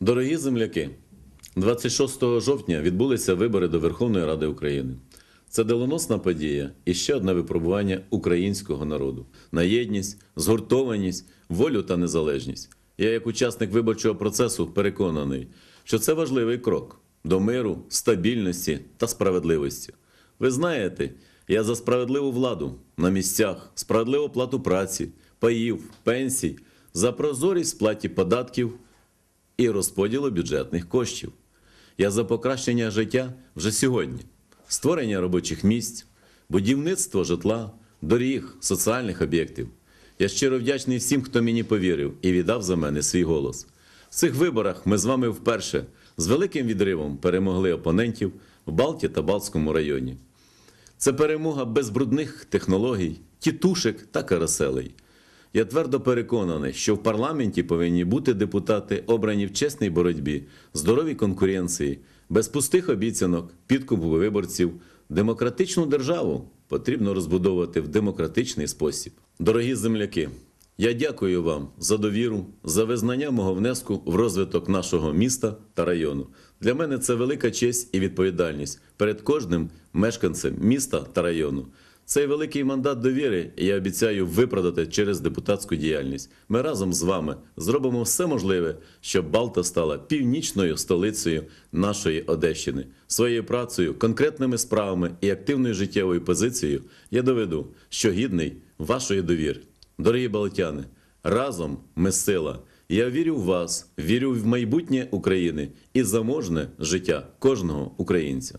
Дорогі земляки, 26 жовтня відбулися вибори до Верховної Ради України. Це доленосна подія і ще одне випробування українського народу на єдність, згуртованість, волю та незалежність. Я, як учасник виборчого процесу, переконаний, що це важливий крок до миру, стабільності та справедливості. Ви знаєте, я за справедливу владу на місцях, справедливу плату праці, паїв, пенсій, за прозорість сплаті податків і розподілу бюджетних коштів. Я за покращення життя вже сьогодні, створення робочих місць, будівництво житла, доріг, соціальних об'єктів. Я щиро вдячний всім, хто мені повірив і віддав за мене свій голос. В цих виборах ми з вами вперше з великим відривом перемогли опонентів в Балті та Балтському районі. Це перемога без брудних технологій, тітушек та каруселей. Я твердо переконаний, що в парламенті повинні бути депутати, обрані в чесній боротьбі, здоровій конкуренції, без пустих обіцянок, підкупу виборців. Демократичну державу потрібно розбудовувати в демократичний спосіб. Дорогі земляки, я дякую вам за довіру, за визнання мого внеску в розвиток нашого міста та району. Для мене це велика честь і відповідальність перед кожним мешканцем міста та району. Цей великий мандат довіри я обіцяю виправдати через депутатську діяльність. Ми разом з вами зробимо все можливе, щоб Балта стала північною столицею нашої Одещини. Своєю працею, конкретними справами і активною життєвою позицією я доведу, що гідний вашої довіри. Дорогі балтяни, разом ми сила. Я вірю в вас, вірю в майбутнє України і заможне життя кожного українця.